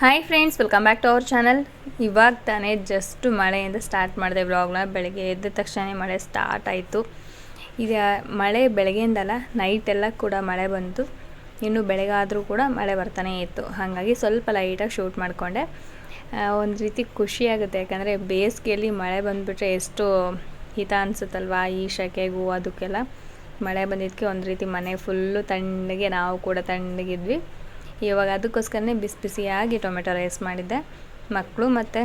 Hi friends welcome back to our channel ಇವಾಗ ತಾನೇ just ಮಳೆಯಿಂದ ಸ್ಟಾರ್ಟ್ ಮಾಡಿದೆ ವ್ಲಾಗ್ನ ಬೆಳಗ್ಗೆ ಎದ್ದ ತಕ್ಷಣ ಮಳೆ ಸ್ಟಾರ್ಟ್ ಆಯಿತು. ಇದು ಮಳೆ ಬೆಳಗ್ಗೆಯಿಂದಲ್ಲ ನೈಟ್ ಎಲ್ಲ ಕೂಡ ಮಳೆ ಬಂತು. ಇನ್ನು ಬೆಳಗಾದರೂ ಕೂಡ ಮಳೆ ಬರ್ತಾನೆ ಇತ್ತು. ಹಾಗಾಗಿ ಸ್ವಲ್ಪ ಲೈಟಾಗಿ ಶೂಟ್ ಮಾಡಿಕೊಂಡೆ. ಒಂದು ರೀತಿ ಖುಷಿಯಾಗುತ್ತೆ ಯಾಕಂದರೆ ಬೇಸಿಗೆಯಲ್ಲಿ ಮಳೆ ಬಂದುಬಿಟ್ರೆ ಎಷ್ಟು ಹಿತ ಅನಿಸುತ್ತಲ್ವಾ? ಈ ಶೆಕೆಗೂ ಅದಕ್ಕೆಲ್ಲ. ಮಳೆ ಬಂದಿದ್ದಕ್ಕೆ ಒಂದು ರೀತಿ ಮನೆ ಫುಲ್ಲು ತಣ್ಣಗೆ ನಾವು ಕೂಡ ತಣ್ಣಗಿದ್ವಿ. ಇವಾಗ ಅದಕ್ಕೋಸ್ಕರನೇ ಬಿಸಿ ಬಿಸಿಯಾಗಿ ಟೊಮೆಟೊ ರೈಸ್ ಮಾಡಿದ್ದೆ. ಮಕ್ಕಳು ಮತ್ತು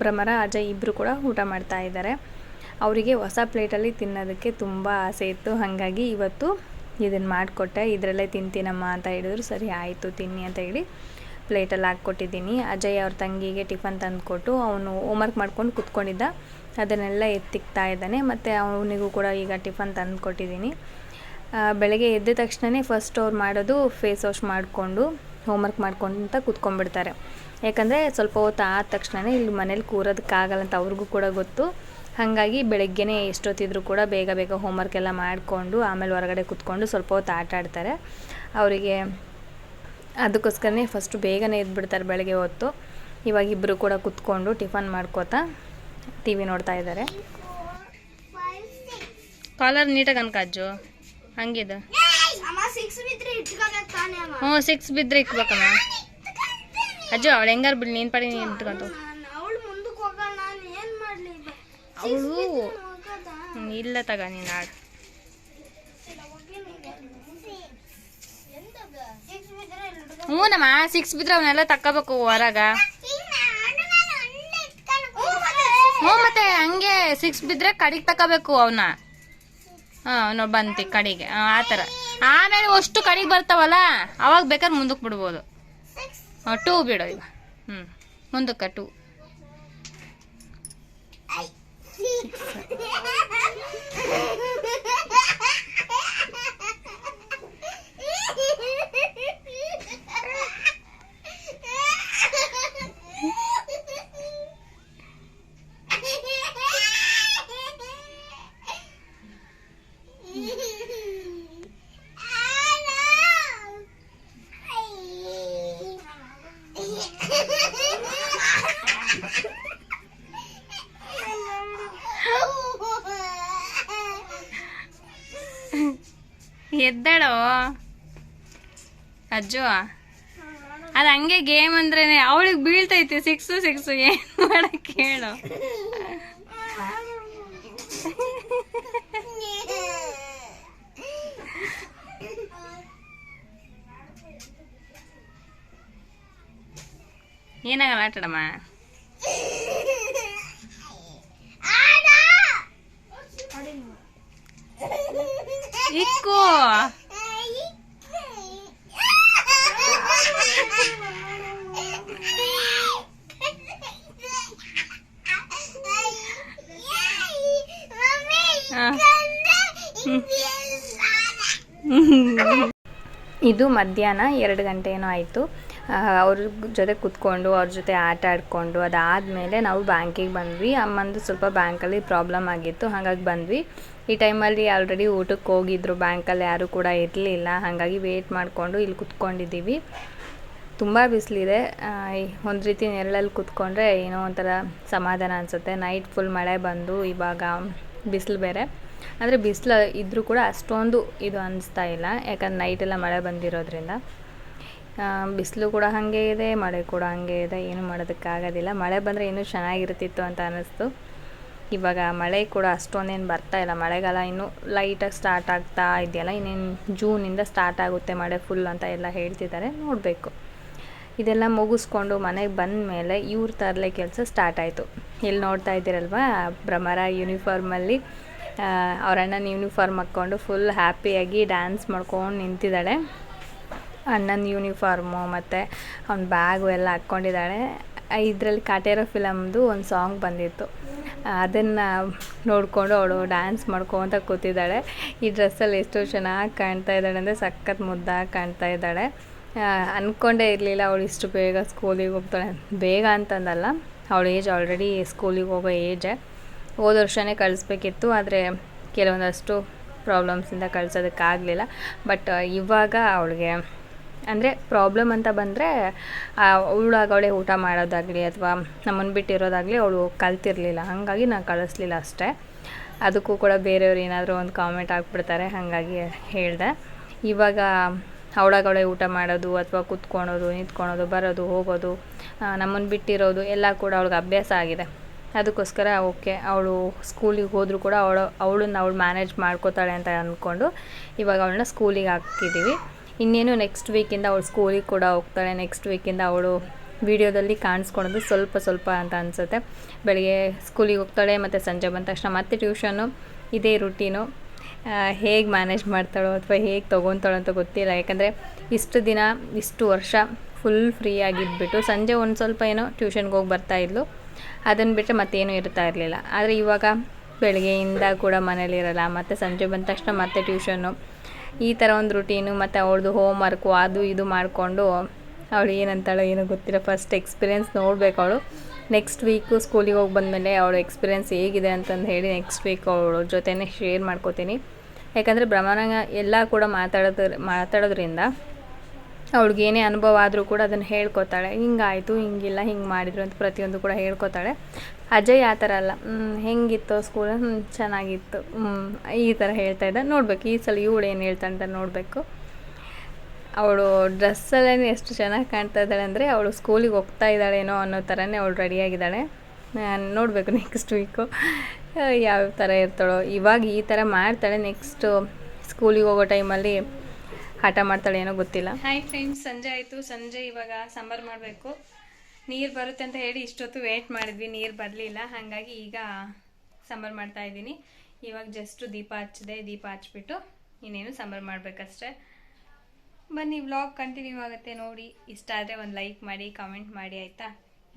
ಭ್ರಮರ, ಅಜಯ್ ಇಬ್ಬರು ಕೂಡ ಊಟ ಮಾಡ್ತಾ ಇದ್ದಾರೆ. ಅವರಿಗೆ ಹೊಸ ಪ್ಲೇಟಲ್ಲಿ ತಿನ್ನೋದಕ್ಕೆ ತುಂಬ ಆಸೆ ಇತ್ತು. ಹಾಗಾಗಿ ಇವತ್ತು ಇದನ್ನು ಮಾಡಿಕೊಟ್ಟೆ. ಇದರಲ್ಲೇ ತಿಂತೀನಮ್ಮ ಅಂತ ಹೇಳಿದ್ರು. ಸರಿ ಆಯಿತು, ತಿನ್ನಿ ಅಂತ ಹೇಳಿ ಪ್ಲೇಟಲ್ಲಿ ಹಾಕ್ಕೊಟ್ಟಿದ್ದೀನಿ. ಅಜಯ್ ಅವ್ರ ತಂಗಿಗೆ ಟಿಫನ್ ತಂದುಕೊಟ್ಟು ಅವನು ಹೋಮ್ವರ್ಕ್ ಮಾಡ್ಕೊಂಡು ಕುತ್ಕೊಂಡಿದ್ದ. ಅದನ್ನೆಲ್ಲ ಎತ್ತಿಕ್ತಾ ಇದ್ದಾನೆ. ಮತ್ತು ಅವನಿಗೂ ಕೂಡ ಈಗ ಟಿಫನ್ ತಂದು ಕೊಟ್ಟಿದ್ದೀನಿ ಬೆಳಗ್ಗೆ ಎದ್ದ ತಕ್ಷಣವೇ ಫಸ್ಟ್ ಅವ್ರು ಮಾಡೋದು ಫೇಸ್ ವಾಶ್ ಮಾಡಿಕೊಂಡು ಹೋಮ್ವರ್ಕ್ ಮಾಡ್ಕೊಂತ ಕೂತ್ಕೊಂಡ್ಬಿಡ್ತಾರೆ. ಯಾಕಂದರೆ ಸ್ವಲ್ಪ ಹೊತ್ತು ಆದ ತಕ್ಷಣವೇ ಇಲ್ಲಿ ಮನೇಲಿ ಕೂರೋದಕ್ಕಾಗಲ್ಲ ಅಂತ ಅವ್ರಿಗೂ ಕೂಡ ಗೊತ್ತು. ಹಾಗಾಗಿ ಬೆಳಗ್ಗೆನೇ ಎಷ್ಟೊತ್ತಿದ್ರು ಕೂಡ ಬೇಗ ಬೇಗ ಹೋಮ್ವರ್ಕ್ ಎಲ್ಲ ಮಾಡಿಕೊಂಡು ಆಮೇಲೆ ಹೊರಗಡೆ ಕೂತ್ಕೊಂಡು ಸ್ವಲ್ಪ ಹೊತ್ತು ಆಟ ಆಡ್ತಾರೆ. ಅವರಿಗೆ ಅದಕ್ಕೋಸ್ಕರನೇ ಫಸ್ಟು ಬೇಗನೆ ಎದ್ಬಿಡ್ತಾರೆ ಬೆಳಗ್ಗೆ ಹೊತ್ತು. ಇವಾಗ ಇಬ್ಬರು ಕೂಡ ಕೂತ್ಕೊಂಡು ಟಿಫನ್ ಮಾಡ್ಕೋತಾ ಟಿ ವಿ ನೋಡ್ತಾ ಇದ್ದಾರೆ. ಕಾಲರ್ ನೀಟಾಗಿ ಅನ್ಕಾಜು ಹಂಗಿದು? ಹ್ಞೂ ಸಿಕ್ಸ್ ಬಿದ್ರೆ ಇಕ್ಬೇಕಮ್ಮ ಅಜ್ಜು ಅವಳು ಹೆಂಗಾರ ಬಿಡ್ ನೀನು ಪಡಿ ನೀನು ಇಟ್ಕೊಂತು ಅವಳು ಇಲ್ಲ ತಗ ನೀನು ಆಡು. ಹ್ಞೂ ನಮ್ಮ ಸಿಕ್ಸ್ ಬಿದ್ರೆ ಅವನ್ನೆಲ್ಲ ತಕ್ಕೋಬೇಕು ಹೊರಗ. ಹ್ಞೂ ಮತ್ತೆ ಹಂಗೆ ಸಿಕ್ಸ್ ಬಿದ್ರೆ ಕಡಿಗೆ ತಕ್ಕಬೇಕು ಅವನ್ನ ಹಾಂ ನೋಡಿ ಬಂತಿ ಕಡೆಗೆ. ಹಾಂ ಆ ಥರ. ಆಮೇಲೆ ಅಷ್ಟು ಕಡೆಗೆ ಬರ್ತಾವಲ್ಲ ಅವಾಗ ಬೇಕಾದ್ರೆ ಮುಂದಕ್ಕೆ ಬಿಡ್ಬೋದು. ಟೂ ಬಿಡು ಈಗ. ಹ್ಞೂ ಮುಂದಕ್ಕೆ ಟೂ ಎದ್ದಾಳೋ ಅಜ್ಜು ಅದು ಹಂಗೆ ಗೇಮ್ ಅಂದ್ರೆ ಅವಳಿಗೆ ಬೀಳ್ತೈತೆ ಸಿಕ್ಸು ಸಿಕ್ಸು, ಏನು ಮಾಡಕ್ಕೆ ಹೇಳು? ಏನಾಗಲ್ಲ ಆಟಾಡಮ್ಮ ಇಕ್ಕು. ಇದು ಮಧ್ಯಾಹ್ನ ಎರಡು ಗಂಟೆ ಏನೋ ಆಯಿತು ಅವ್ರ ಜೊತೆ ಕೂತ್ಕೊಂಡು, ಅವ್ರ ಜೊತೆ ಆಟ ಆಡಿಕೊಂಡು, ಅದಾದಮೇಲೆ ನಾವು ಬ್ಯಾಂಕಿಗೆ ಬಂದ್ವಿ. ಅಮ್ಮಂದು ಸ್ವಲ್ಪ ಬ್ಯಾಂಕಲ್ಲಿ ಪ್ರಾಬ್ಲಮ್ ಆಗಿತ್ತು, ಹಾಗಾಗಿ ಬಂದ್ವಿ. ಈ ಟೈಮಲ್ಲಿ ಆಲ್ರೆಡಿ ಊಟಕ್ಕೆ ಹೋಗಿದ್ರು. ಬ್ಯಾಂಕಲ್ಲಿ ಯಾರೂ ಕೂಡ ಇರಲಿಲ್ಲ. ಹಾಗಾಗಿ ವೇಟ್ ಮಾಡಿಕೊಂಡು ಇಲ್ಲಿ ಕುತ್ಕೊಂಡಿದ್ದೀವಿ. ತುಂಬ ಬಿಸಿಲಿದೆ. ಒಂದು ರೀತಿ ನೆರಳಲ್ಲಿ ಕುತ್ಕೊಂಡ್ರೆ ಏನೋ ಒಂಥರ ಸಮಾಧಾನ ಅನಿಸುತ್ತೆ. ನೈಟ್ ಫುಲ್ ಮಳೆ ಬಂದು ಇವಾಗ ಬಿಸಿಲು ಬೇರೆ. ಆದರೆ ಬಿಸಿಲು ಇದ್ದರೂ ಕೂಡ ಅಷ್ಟೊಂದು ಇದು ಅನಿಸ್ತಾ ಇಲ್ಲ. ಯಾಕಂದ್ರೆ ನೈಟೆಲ್ಲ ಮಳೆ ಬಂದಿರೋದ್ರಿಂದ. ಬಿಸಿಲು ಕೂಡ ಹಾಗೆ ಇದೆ, ಮಳೆ ಕೂಡ ಹಾಗೆ ಇದೆ. ಏನು ಮಾಡೋದಕ್ಕಾಗೋದಿಲ್ಲ ಮಳೆ ಬಂದರೆ ಇನ್ನೂ ಚೆನ್ನಾಗಿರ್ತಿತ್ತು ಅಂತ ಅನ್ನಿಸ್ತು ಇವಾಗ ಮಳೆ ಕೂಡ ಅಷ್ಟೊಂದೇನು ಬರ್ತಾ ಇಲ್ಲ. ಮಳೆಗಾಲ ಇನ್ನೂ ಲೈಟಾಗಿ ಸ್ಟಾರ್ಟ್ ಆಗ್ತಾ ಇದೆಯಲ್ಲ, ಇನ್ನೇನು ಜೂನಿಂದ ಸ್ಟಾರ್ಟ್ ಆಗುತ್ತೆ ಮಳೆ ಫುಲ್ ಅಂತ ಎಲ್ಲ ಹೇಳ್ತಿದ್ದಾರೆ. ನೋಡಬೇಕು. ಇದೆಲ್ಲ ಮುಗಿಸ್ಕೊಂಡು ಮನೆಗೆ ಬಂದ ಮೇಲೆ ಇವ್ರ ತರಲೆ ಕೆಲಸ ಸ್ಟಾರ್ಟ್ ಆಯಿತು. ಇಲ್ಲಿ ನೋಡ್ತಾ ಇದ್ದೀರಲ್ವ? ಭ್ರಮರ ಯೂನಿಫಾರ್ಮಲ್ಲಿ ಅವ್ರ ಅಣ್ಣನ ಯೂನಿಫಾರ್ಮ್ ಹಾಕ್ಕೊಂಡು ಫುಲ್ ಹ್ಯಾಪಿಯಾಗಿ ಡ್ಯಾನ್ಸ್ ಮಾಡ್ಕೊಂಡು ನಿಂತಿದ್ದಾಳೆ. ಅಣ್ಣನ ಯೂನಿಫಾರ್ಮು ಮತ್ತು ಅವ್ನ ಬ್ಯಾಗು ಎಲ್ಲ ಹಾಕ್ಕೊಂಡಿದ್ದಾಳೆ. ಇದರಲ್ಲಿ ಕಾಟೇರೋ ಫಿಲಮ್ದು ಒಂದು ಸಾಂಗ್ ಬಂದಿತ್ತು. ಅದನ್ನು ನೋಡಿಕೊಂಡು ಅವಳು ಡ್ಯಾನ್ಸ್ ಮಾಡ್ಕೊತ ಕೂತಿದ್ದಾಳೆ. ಈ ಡ್ರೆಸ್ಸಲ್ಲಿ ಎಷ್ಟು ಚೆನ್ನಾಗಿ ಕಾಣ್ತಾ ಇದ್ದಾಳೆ ಅಂದರೆ ಸಖತ್ ಮುದ್ದಾಗಿ ಕಾಣ್ತಾ ಇದ್ದಾಳೆ. ಅಂದ್ಕೊಂಡೇ ಇರಲಿಲ್ಲ ಅವಳು ಇಷ್ಟು ಬೇಗ ಸ್ಕೂಲಿಗೆ ಹೋಗ್ತಾಳೆ. ಬೇಗ ಅಂತಂದಲ್ಲ, ಅವಳ ಏಜ್ ಆಲ್ರೆಡಿ ಸ್ಕೂಲಿಗೆ ಹೋಗೋ ಏಜೆ ಹೋದ ವರ್ಷವೇ ಕಳಿಸ್ಬೇಕಿತ್ತು, ಆದರೆ ಕೆಲವೊಂದಷ್ಟು ಪ್ರಾಬ್ಲಮ್ಸಿಂದ ಕಳ್ಸೋದಕ್ಕಾಗಲಿಲ್ಲ. ಬಟ್ ಇವಾಗ ಅವಳಿಗೆ ಅಂದರೆ ಪ್ರಾಬ್ಲಮ್ ಅಂತ ಬಂದರೆ ಅವಳಾಗವಳೆ ಊಟ ಮಾಡೋದಾಗಲಿ ಅಥವಾ ನಮ್ಮನ್ನು ಬಿಟ್ಟಿರೋದಾಗಲಿ ಅವಳು ಕಲ್ತಿರಲಿಲ್ಲ. ಹಾಗಾಗಿ ನಾನು ಕಳಿಸ್ಲಿಲ್ಲ ಅಷ್ಟೇ. ಅದಕ್ಕೂ ಕೂಡ ಬೇರೆಯವ್ರು ಏನಾದರೂ ಒಂದು ಕಾಮೆಂಟ್ ಹಾಕ್ಬಿಡ್ತಾರೆ, ಹಾಗಾಗಿ ಹೇಳಿದೆ. ಇವಾಗ ಅವಳಾಗವಳೆ ಊಟ ಮಾಡೋದು ಅಥವಾ ಕುತ್ಕೊಳೋದು, ನಿಂತ್ಕೊಳೋದು, ಬರೋದು, ಹೋಗೋದು ನಮ್ಮನ್ನು ಬಿಟ್ಟಿರೋದು ಎಲ್ಲ ಕೂಡ ಅವಳಿಗೆ ಅಭ್ಯಾಸ ಆಗಿದೆ. ಅದಕ್ಕೋಸ್ಕರ ಓಕೆ, ಅವಳು ಸ್ಕೂಲಿಗೆ ಹೋದರೂ ಕೂಡ ಅವಳು, ಅವಳನ್ನ ಅವಳು ಮ್ಯಾನೇಜ್ ಮಾಡ್ಕೋತಾಳೆ ಅಂತ ಅಂದ್ಕೊಂಡು ಇವಾಗ ಅವಳನ್ನ ಸ್ಕೂಲಿಗೆ ಹಾಕಿದ್ದೀವಿ ಇನ್ನೇನು ನೆಕ್ಸ್ಟ್ ವೀಕಿಂದ ಅವಳು ಸ್ಕೂಲಿಗೆ ಕೂಡ ಹೋಗ್ತಾಳೆ. ನೆಕ್ಸ್ಟ್ ವೀಕಿಂದ ಅವಳು ವಿಡಿಯೋದಲ್ಲಿ ಕಾಣಿಸ್ಕೊಳೋದು ಸ್ವಲ್ಪ ಸ್ವಲ್ಪ ಅಂತ ಅನಿಸುತ್ತೆ. ಬೆಳಗ್ಗೆ ಸ್ಕೂಲಿಗೆ ಹೋಗ್ತಾಳೆ ಮತ್ತು ಸಂಜೆ ಬಂದ ತಕ್ಷಣ ಮತ್ತೆ ಟ್ಯೂಷನು ಇದೇ ರುಟೀನು ಹೇಗೆ ಮ್ಯಾನೇಜ್ ಮಾಡ್ತಾಳೋ ಅಥವಾ ಹೇಗೆ ತೊಗೊತಾಳೋ ಅಂತ ಗೊತ್ತಿಲ್ಲ. ಯಾಕಂದರೆ ಇಷ್ಟು ದಿನ, ಇಷ್ಟು ವರ್ಷ ಫುಲ್ ಫ್ರೀ ಆಗಿದ್ಬಿಟ್ಟು ಸಂಜೆ ಒಂದು ಸ್ವಲ್ಪ ಏನೋ ಟ್ಯೂಷನ್ಗೆ ಹೋಗಿ ಬರ್ತಾಯಿದ್ಲು ಅದನ್ನು ಬಿಟ್ಟರೆ ಮತ್ತೇನು ಇರ್ತಾ ಇರಲಿಲ್ಲ. ಆದರೆ ಇವಾಗ ಬೆಳಗ್ಗೆಯಿಂದ ಕೂಡ ಮನೇಲಿರಲ್ಲ ಮತ್ತು ಸಂಜೆ ಬಂದ ತಕ್ಷಣ ಮತ್ತೆ ಟ್ಯೂಷನ್ನು ಈ ಥರ ಒಂದು ರುಟೀನು ಮತ್ತು ಅವಳದು ಹೋಮ್ ವರ್ಕು ಅದು ಇದು ಮಾಡಿಕೊಂಡು ಅವಳು ಏನಂತಾಳೋ ಏನು ಗೊತ್ತಿಲ್ಲ. ಫಸ್ಟ್ ಎಕ್ಸ್ಪೀರಿಯೆನ್ಸ್ ನೋಡಬೇಕು ಅವಳು. ನೆಕ್ಸ್ಟ್ ವೀಕು ಸ್ಕೂಲಿಗೆ ಹೋಗಿ ಬಂದಮೇಲೆ ಅವಳು ಎಕ್ಸ್ಪೀರಿಯೆನ್ಸ್ ಹೇಗಿದೆ ಅಂತಂದು ಹೇಳಿ ನೆಕ್ಸ್ಟ್ ವೀಕ್ ಅವಳ ಜೊತೆನೇ ಶೇರ್ ಮಾಡ್ಕೋತೀನಿ. ಯಾಕಂದರೆ ಬ್ರಹ್ಮಾನಂಗ ಎಲ್ಲ ಕೂಡ ಮಾತಾಡೋದ್ರ ಮಾತಾಡೋದ್ರಿಂದ ಅವಳಿಗೇನೇ ಅನುಭವ ಆದರೂ ಕೂಡ ಅದನ್ನು ಹೇಳ್ಕೊತಾಳೆ. ಹಿಂಗಾಯಿತು, ಹಿಂಗಿಲ್ಲ, ಹಿಂಗೆ ಮಾಡಿದ್ರು ಅಂತ ಪ್ರತಿಯೊಂದು ಕೂಡ ಹೇಳ್ಕೊತಾಳೆ. ಅಜಯ್ ಆ ಥರ ಅಲ್ಲ. ಹೇಗಿತ್ತು ಸ್ಕೂಲ್ ಚೆನ್ನಾಗಿತ್ತು. ಈ ಥರ ಹೇಳ್ತಾ ಇದ್ದ. ನೋಡಬೇಕು, ಈ ಸಲ ಇವಳು ಏನು ಹೇಳ್ತಾಳೆ ಅಂತ ನೋಡಬೇಕು. ಅವಳು ಡ್ರೆಸ್ಸಲ್ಲೇ ಎಷ್ಟು ಚೆನ್ನಾಗಿ ಕಾಣ್ತಾ ಇದ್ದಾಳೆ ಅಂದರೆ, ಅವಳು ಸ್ಕೂಲಿಗೆ ಹೋಗ್ತಾ ಇದ್ದಾಳೇನೋ ಅನ್ನೋ ಥರನೇ ಅವಳು ರೆಡಿಯಾಗಿದ್ದಾಳೆ ನೋಡಬೇಕು ನೆಕ್ಸ್ಟ್ ವೀಕು ಯಾವ ಥರ ಇರ್ತಾಳೋ. ಇವಾಗ ಈ ಥರ ಮಾಡ್ತಾಳೆ ನೆಕ್ಸ್ಟು ಸ್ಕೂಲಿಗೆ ಹೋಗೋ ಟೈಮಲ್ಲಿ ಹಠ ಮಾಡ್ತಾಳೆ ಏನೋ ಗೊತ್ತಿಲ್ಲ. ಹಾಯ್ ಫ್ರೆಂಡ್ಸ್ ಸಂಜೆ ಆಯಿತು. ಸಂಜೆ ಇವಾಗ ಸಾಂಬಾರು ಮಾಡಬೇಕು. ನೀರು ಬರುತ್ತೆ ಅಂತ ಹೇಳಿ ಇಷ್ಟೊತ್ತು ವೇಟ್ ಮಾಡಿದ್ವಿ, ನೀರು ಬರಲಿಲ್ಲ. ಹಾಗಾಗಿ ಈಗ ಸಾಂಬಾರು ಮಾಡ್ತಾ ಇದ್ದೀನಿ. ಇವಾಗ ಜಸ್ಟ್ ದೀಪ ಹಚ್ಚಿದೆ, ದೀಪ ಹಚ್ಬಿಟ್ಟು ಇನ್ನೇನು ಸಾಂಬಾರು ಮಾಡಬೇಕಷ್ಟೆ. ಬನ್ನಿ ವ್ಲಾಗ್ ಕಂಟಿನ್ಯೂ ಆಗುತ್ತೆ ನೋಡಿ. ಇಷ್ಟ ಆದರೆ ಒಂದು ಲೈಕ್ ಮಾಡಿ ಕಾಮೆಂಟ್ ಮಾಡಿ, ಆಯಿತಾ?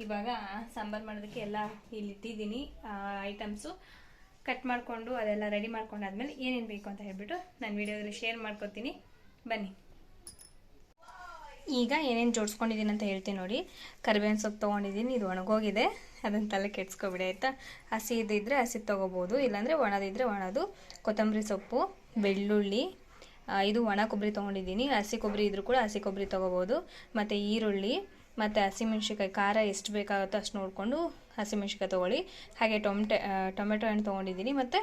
ಇವಾಗ ಸಾಂಬಾರು ಮಾಡೋದಕ್ಕೆ ಎಲ್ಲ ಇಲ್ಲಿ ಇಟ್ಟಿದ್ದೀನಿ ಐಟಮ್ಸು ಕಟ್ ಮಾಡಿಕೊಂಡು ಅದೆಲ್ಲ ರೆಡಿ ಮಾಡ್ಕೊಂಡಾದ್ಮೇಲೆ ಏನೇನು ಬೇಕು ಅಂತ ಹೇಳ್ಬಿಟ್ಟು ನಾನು ವಿಡಿಯೋದಲ್ಲಿ ಶೇರ್ ಮಾಡ್ಕೊತೀನಿ. ಬನ್ನಿ. ಈಗ ಏನೇನು ಜೋಡಿಸ್ಕೊಂಡಿದ್ದೀನಿ ಅಂತ ಹೇಳ್ತೀನಿ ನೋಡಿ. ಕರಿಬೇವಿನ ಸೊಪ್ಪು ತೊಗೊಂಡಿದ್ದೀನಿ ಇದು ಒಣಗೋಗಿದೆ. ಅದನ್ನು ತಲೆ ಕೆಡ್ಸ್ಕೊಬಿಡಿ, ಆಯಿತಾ? ಹಸಿ ಇದ್ದಿದ್ರೆ ಹಸಿ ತೊಗೋಬೋದು, ಇಲ್ಲಾಂದರೆ ಒಣದಿದ್ದರೆ ಒಣದು. ಕೊತ್ತಂಬರಿ ಸೊಪ್ಪು, ಬೆಳ್ಳುಳ್ಳಿ ಇದು ಒಣ ಕೊಬ್ಬರಿ ತೊಗೊಂಡಿದ್ದೀನಿ ಹಸಿ ಕೊಬ್ಬರಿ ಇದ್ರೂ ಕೂಡ ಹಸಿ ಕೊಬ್ಬರಿ ತೊಗೋಬೋದು. ಮತ್ತು ಈರುಳ್ಳಿ, ಮತ್ತು ಹಸಿಮೆಣ್ಸಿಕಾಯಿ ಖಾರ ಎಷ್ಟು ಬೇಕಾಗುತ್ತೋ ಅಷ್ಟು ನೋಡಿಕೊಂಡು ಹಸಿಮೆಣ್ಸಿಕಾಯಿ ತೊಗೊಳ್ಳಿ. ಹಾಗೆ ಟೊಮೆಟೊ ಟೊಮೆಟೊ ಹಣ್ಣು ತೊಗೊಂಡಿದ್ದೀನಿ ಮತ್ತು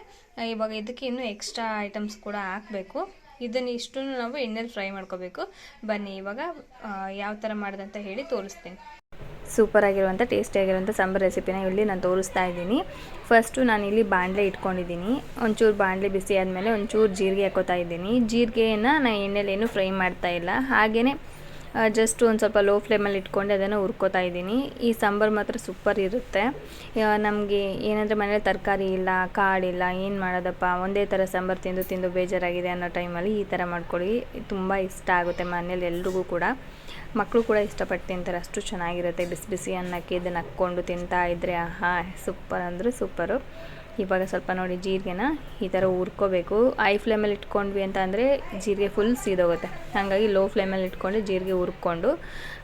ಇವಾಗ ಇದಕ್ಕೆ ಇನ್ನೂ ಎಕ್ಸ್ಟ್ರಾ ಐಟಮ್ಸ್ ಕೂಡ ಹಾಕಬೇಕು. ಇದನ್ನು ಇಷ್ಟು ನಾವು ಎಣ್ಣೆಲಿ ಫ್ರೈ ಮಾಡ್ಕೋಬೇಕು. ಬನ್ನಿ, ಇವಾಗ ಯಾವ ಥರ ಅಂತ ಹೇಳಿ ತೋರಿಸ್ತೀನಿ. ಸೂಪರ್ ಆಗಿರುವಂಥ ಟೇಸ್ಟಿ ಆಗಿರುವಂಥ ಸಾಂಬಾರ್ ರೆಸಿಪಿನ ಇಲ್ಲಿ ನಾನು ತೋರಿಸ್ತಾ ಇದ್ದೀನಿ. ಫಸ್ಟು ನಾನು ಇಲ್ಲಿ ಬಾಣಲೆ ಇಟ್ಕೊಂಡಿದ್ದೀನಿ. ಒಂಚೂರು ಬಾಣಲೆ ಬಿಸಿ ಆದಮೇಲೆ ಒಂಚೂರು ಜೀರಿಗೆ ಹಾಕೋತಾ ಇದ್ದೀನಿ. ಜೀರಿಗೆಯನ್ನು ನಾನು ಎಣ್ಣೆಲೇನು ಫ್ರೈ ಮಾಡ್ತಾ ಇಲ್ಲ. ಹಾಗೆಯೇ ಜಸ್ಟ್ ಒಂದು ಸ್ವಲ್ಪ ಲೋ ಫ್ಲೇಮಲ್ಲಿ ಇಟ್ಕೊಂಡು ಅದನ್ನು ಹುರ್ಕೋತಾ ಇದ್ದೀನಿ. ಈ ಸಾಂಬಾರು ಮಾತ್ರ ಸೂಪರ್ ಇರುತ್ತೆ. ನಮಗೆ ಏನಂದರೆ ಮನೇಲಿ ತರಕಾರಿ ಇಲ್ಲ ಕಾಳಿಲ್ಲ ಏನು ಮಾಡೋದಪ್ಪ, ಒಂದೇ ಥರ ಸಾಂಬಾರು ತಿಂದು ತಿಂದು ಬೇಜಾರಾಗಿದೆ ಅನ್ನೋ ಟೈಮಲ್ಲಿ ಈ ಥರ ಮಾಡ್ಕೊಳ್ಳಿ. ತುಂಬ ಇಷ್ಟ ಆಗುತ್ತೆ ಮನೇಲಿ ಎಲ್ರಿಗೂ ಕೂಡ. ಮಕ್ಕಳು ಕೂಡ ಇಷ್ಟಪಟ್ಟು ತಿಂತಾರೆ, ಅಷ್ಟು ಚೆನ್ನಾಗಿರುತ್ತೆ. ಬಿಸಿ ಬಿಸಿ ಅನ್ನಕ್ಕೆ ಇದನ್ನು ಹಾಕ್ಕೊಂಡು ತಿಂತಾ ಇದ್ದರೆ ಆಹಾ ಸೂಪರ್ ಅಂದರೆ ಸೂಪರು ಇವಾಗ ಸ್ವಲ್ಪ ನೋಡಿ ಜೀರಿಗೆನ ಈ ಥರ ಹುರ್ಕೋಬೇಕು. ಐ ಫ್ಲೇಮಲ್ಲಿ ಇಟ್ಕೊಂಡ್ವಿ ಅಂತ ಅಂದರೆ ಜೀರಿಗೆ ಫುಲ್ ಸೀದೋಗುತ್ತೆ. ಹಾಗಾಗಿ ಲೋ ಫ್ಲೇಮಲ್ಲಿ ಇಟ್ಕೊಂಡು ಜೀರಿಗೆ ಹುರ್ಕೊಂಡು,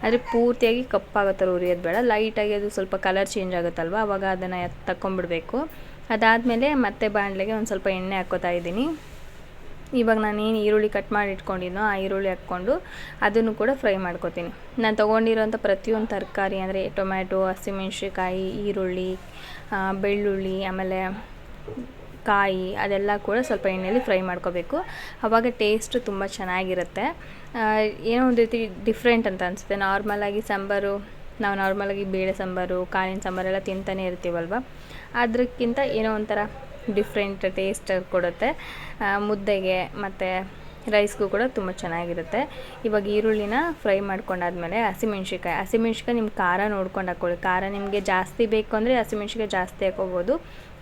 ಆದರೆ ಪೂರ್ತಿಯಾಗಿ ಕಪ್ಪಾಗೋ ಥರ ಉರಿಯೋದು ಬೇಡ. ಲೈಟಾಗಿ ಅದು ಸ್ವಲ್ಪ ಕಲರ್ ಚೇಂಜ್ ಆಗುತ್ತಲ್ವ? ಅವಾಗ ಅದನ್ನು ತಗೊಂಬಿಡ್ಬೇಕು ಅದಾದಮೇಲೆ ಮತ್ತೆ ಬಾಣಲೆಗೆ ಒಂದು ಸ್ವಲ್ಪ ಎಣ್ಣೆ ಹಾಕ್ಕೋತಾ ಇದ್ದೀನಿ. ಇವಾಗ ನಾನೇನು ಈರುಳ್ಳಿ ಕಟ್ ಮಾಡಿ ಇಟ್ಕೊಂಡಿದ್ನೋ ಆ ಈರುಳ್ಳಿ ಹಾಕ್ಕೊಂಡು ಅದನ್ನು ಕೂಡ ಫ್ರೈ ಮಾಡ್ಕೊತೀನಿ. ನಾನು ತೊಗೊಂಡಿರೋಂಥ ಪ್ರತಿಯೊಂದು ತರಕಾರಿ ಅಂದರೆ ಟೊಮ್ಯಾಟೊ ಹಸಿಮೆಣ್ಸಿಕಾಯಿ ಈರುಳ್ಳಿ ಬೆಳ್ಳುಳ್ಳಿ, ಆಮೇಲೆ ಕಾಯಿ ಅದೆಲ್ಲ ಕೂಡ ಸ್ವಲ್ಪ ಎಣ್ಣೆಯಲ್ಲಿ ಫ್ರೈ ಮಾಡ್ಕೋಬೇಕು. ಅವಾಗ ಟೇಸ್ಟ್ ತುಂಬ ಚೆನ್ನಾಗಿರುತ್ತೆ. ಏನೋ ಒಂದು ರೀತಿ ಡಿಫ್ರೆಂಟ್ ಅಂತ ಅನಿಸುತ್ತೆ. ನಾರ್ಮಲಾಗಿ ಸಾಂಬಾರು, ನಾವು ನಾರ್ಮಲಾಗಿ ಬೇಳೆ ಸಾಂಬಾರು, ಕಾಳಿನ ಸಾಂಬಾರೆಲ್ಲ ತಿಂತಾನೆ ಇರ್ತೀವಲ್ವ? ಅದಕ್ಕಿಂತ ಏನೋ ಒಂಥರ ಡಿಫ್ರೆಂಟ್ ಟೇಸ್ಟ್ ಕೊಡುತ್ತೆ. ಮುದ್ದೆಗೆ ಮತ್ತು ರೈಸ್ಗೂ ಕೂಡ ತುಂಬ ಚೆನ್ನಾಗಿರುತ್ತೆ. ಇವಾಗ ಈರುಳ್ಳಿನ ಫ್ರೈ ಮಾಡ್ಕೊಂಡಾದ್ಮೇಲೆ ಹಸಿಮೆಣ್ಸಿಕಾಯಿ ಹಸಿಮೆಣ್ಸಿಕಾಯಿ ನಿಮ್ಮ ಖಾರ ನೋಡ್ಕೊಂಡು ಹಾಕ್ಕೊಳ್ಳಿ ಖಾರ ನಿಮಗೆ ಜಾಸ್ತಿ ಬೇಕು ಅಂದರೆ ಹಸಿಮೆಣ್ಸಿಕಾಯಿ ಜಾಸ್ತಿ ಹಾಕೋಬೋದು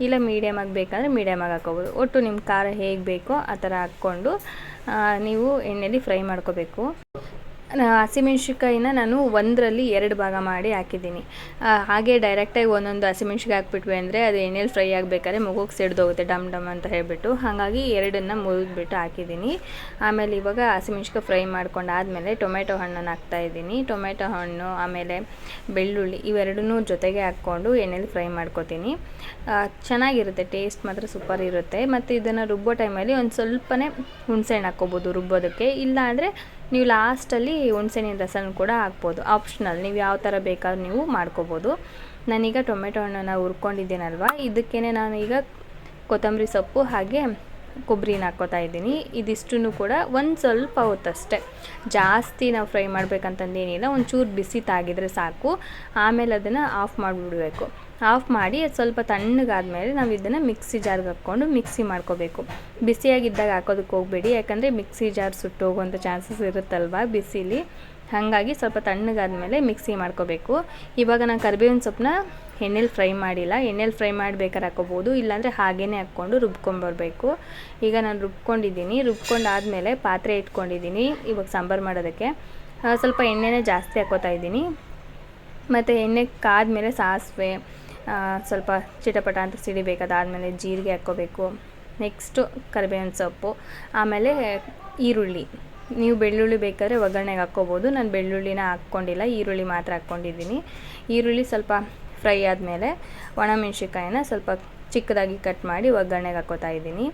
ಇಲ್ಲ ಮೀಡಿಯಮಾಗಿ ಬೇಕಂದರೆ ಮೀಡಿಯಮಾಗಿ ಹಾಕೋಬೋದು ಒಟ್ಟು ನಿಮ್ಮ ಖಾರ ಹೇಗೆ ಬೇಕೋ ಆ ಥರ ಹಾಕ್ಕೊಂಡು ನೀವು ಎಣ್ಣೆಯಲ್ಲಿ ಫ್ರೈ ಮಾಡ್ಕೋಬೇಕು. ಹಸಿಮೆಣ್ಸಿಕಾಯಿನ ನಾನು ಒಂದರಲ್ಲಿ ಎರಡು ಭಾಗ ಮಾಡಿ ಹಾಕಿದ್ದೀನಿ. ಹಾಗೆ ಡೈರೆಕ್ಟಾಗಿ ಒಂದೊಂದು ಹಸಿಮೆಣ್ಸಿಕಾಯಿ ಹಾಕ್ಬಿಟ್ವಿ ಅಂದರೆ ಅದು ಎಣ್ಣೆಲಿ ಫ್ರೈ ಆಗಬೇಕಾದ್ರೆ ಮಗುಗೆ ಸಿಡ್ದೋಗುತ್ತೆ, ಡಮ್ ಡಮ್ ಅಂತ ಹೇಳಿಬಿಟ್ಟು. ಹಾಗಾಗಿ ಎರಡನ್ನು ಮುರಿದ್ಬಿಟ್ಟು ಹಾಕಿದ್ದೀನಿ. ಆಮೇಲೆ ಇವಾಗ ಹಸಿಮೆಣ್ಸಿಕಾಯಿ ಫ್ರೈ ಮಾಡ್ಕೊಂಡಾದ್ಮೇಲೆ ಟೊಮೆಟೊ ಹಣ್ಣನ್ನು ಹಾಕ್ತಾ ಇದ್ದೀನಿ. ಟೊಮೆಟೊ ಹಣ್ಣು, ಆಮೇಲೆ ಬೆಳ್ಳುಳ್ಳಿ ಇವೆರಡನ್ನೂ ಜೊತೆಗೆ ಹಾಕ್ಕೊಂಡು ಎಣ್ಣೆಲಿ ಫ್ರೈ ಮಾಡ್ಕೊತೀನಿ. ಚೆನ್ನಾಗಿರುತ್ತೆ ಟೇಸ್ಟ್ ಮಾತ್ರ ಸೂಪರ್ ಇರುತ್ತೆ. ಮತ್ತು ಇದನ್ನು ರುಬ್ಬೋ ಟೈಮಲ್ಲಿ ಒಂದು ಸ್ವಲ್ಪನೇ ಹುಣಸೆಹಣ್ಣು ಹಾಕ್ಕೋಬೋದು ರುಬ್ಬೋದಕ್ಕೆ. ಇಲ್ಲ ಅಂದರೆ ನೀವು ಲಾಸ್ಟಲ್ಲಿ ಹುಣಸೆಹಣ್ಣಿನ ರಸನ ಕೂಡ ಹಾಕ್ಬೋದು. ಆಪ್ಷನಲ್ ನೀವು ಯಾವ ಥರ ಬೇಕಾದ್ರೂ ನೀವು ಮಾಡ್ಕೋಬೋದು. ನಾನೀಗ ಟೊಮೆಟೊ ಹಣ್ಣನ್ನು ಹುರ್ಕೊಂಡಿದ್ದೀನಲ್ವ? ನಾನು ಈಗ ಕೊತ್ತಂಬರಿ ಸೊಪ್ಪು ಹಾಗೆ ಕೊಬ್ಬರಿನ ಹಾಕ್ಕೋತಾ ಇದ್ದೀನಿ. ಇದಿಷ್ಟು ಕೂಡ ಒಂದು ಸ್ವಲ್ಪ ಹೊತ್ತಷ್ಟೇ. ಜಾಸ್ತಿ ನಾವು ಫ್ರೈ ಮಾಡಬೇಕಂತಂದೇನಿಲ್ಲ, ಒಂಚೂರು ಬಿಸಿ ತಾಗಿದರೆ ಸಾಕು. ಆಮೇಲೆ ಅದನ್ನು ಆಫ್ ಮಾಡಿಬಿಡಬೇಕು. ಆಫ್ ಮಾಡಿ ಅದು ಸ್ವಲ್ಪ ತಣ್ಣಗಾದ್ಮೇಲೆ ನಾವು ಇದನ್ನು ಮಿಕ್ಸಿ ಜಾರ್ಗೆ ಹಾಕ್ಕೊಂಡು ಮಿಕ್ಸಿ ಮಾಡ್ಕೋಬೇಕು. ಬಿಸಿಯಾಗಿದ್ದಾಗ ಹಾಕೋದಕ್ಕೆ ಹೋಗಬೇಡಿ ಯಾಕಂದರೆ ಮಿಕ್ಸಿ ಜಾರ್ ಸುಟ್ಟೋಗುವಂಥ ಚಾನ್ಸಸ್ ಇರುತ್ತಲ್ವ ಬಿಸಿಲಿ. ಹಾಗಾಗಿ ಸ್ವಲ್ಪ ತಣ್ಣಗಾದ್ಮೇಲೆ ಮಿಕ್ಸಿ ಮಾಡ್ಕೋಬೇಕು. ಇವಾಗ ನಾನು ಕರಿಬೇವಿನ ಸೊಪ್ಪನ್ನ ಎಣ್ಣೆಲಿ ಫ್ರೈ ಮಾಡಿಲ್ಲ. ಎಣ್ಣೆಲಿ ಫ್ರೈ ಮಾಡ್ಬೇಕಾದ್ರೆ ಹಾಕೋಬೋದು ಇಲ್ಲಾಂದರೆ ಹಾಗೇ ಹಾಕ್ಕೊಂಡು ರುಬ್ಕೊಂಬರ್ಬೇಕು ಈಗ ನಾನು ರುಬ್ಕೊಂಡಿದ್ದೀನಿ. ರುಬ್ಕೊಂಡಾದಮೇಲೆ ಪಾತ್ರೆ ಇಟ್ಕೊಂಡಿದ್ದೀನಿ. ಇವಾಗ ಸಾಂಬಾರು ಮಾಡೋದಕ್ಕೆ. ಸ್ವಲ್ಪ ಎಣ್ಣೆನೇ ಜಾಸ್ತಿ ಹಾಕೋತಾ ಇದ್ದೀನಿ. ಮತ್ತು ಎಣ್ಣೆ ಕಾದ್ಮೇಲೆ ಸಾಸಿವೆ ಆ, ಸ್ವಲ್ಪ ಚಿಟಪಟ ಅಂತ ಸಿಡಿಬೇಕಾದಾದಮೇಲೆ ಜೀರಿಗೆ ಹಾಕ್ಕೋಬೇಕು. ನೆಕ್ಸ್ಟು ಕರಿಬೇವಿನ ಸೊಪ್ಪು, ಆಮೇಲೆ ಈರುಳ್ಳಿ. ನೀವು ಬೆಳ್ಳುಳ್ಳಿ ಬೇಕಾದರೆ ಒಗ್ಗರಣೆಗೆ ಹಾಕ್ಕೋಬೋದು. ನಾನು ಬೆಳ್ಳುಳ್ಳಿನ ಹಾಕ್ಕೊಂಡಿಲ್ಲ, ಈರುಳ್ಳಿ ಮಾತ್ರ ಹಾಕ್ಕೊಂಡಿದ್ದೀನಿ. ಈರುಳ್ಳಿ ಸ್ವಲ್ಪ ಫ್ರೈ ಆದಮೇಲೆ ಒಣಮೆಣ್ಸಿಕಾಯಿನ ಸ್ವಲ್ಪ ಚಿಕ್ಕದಾಗಿ ಕಟ್ ಮಾಡಿ ಒಗ್ಗರಣೆಗೆ ಹಾಕ್ಕೋತಾ ಇದ್ದೀನಿ.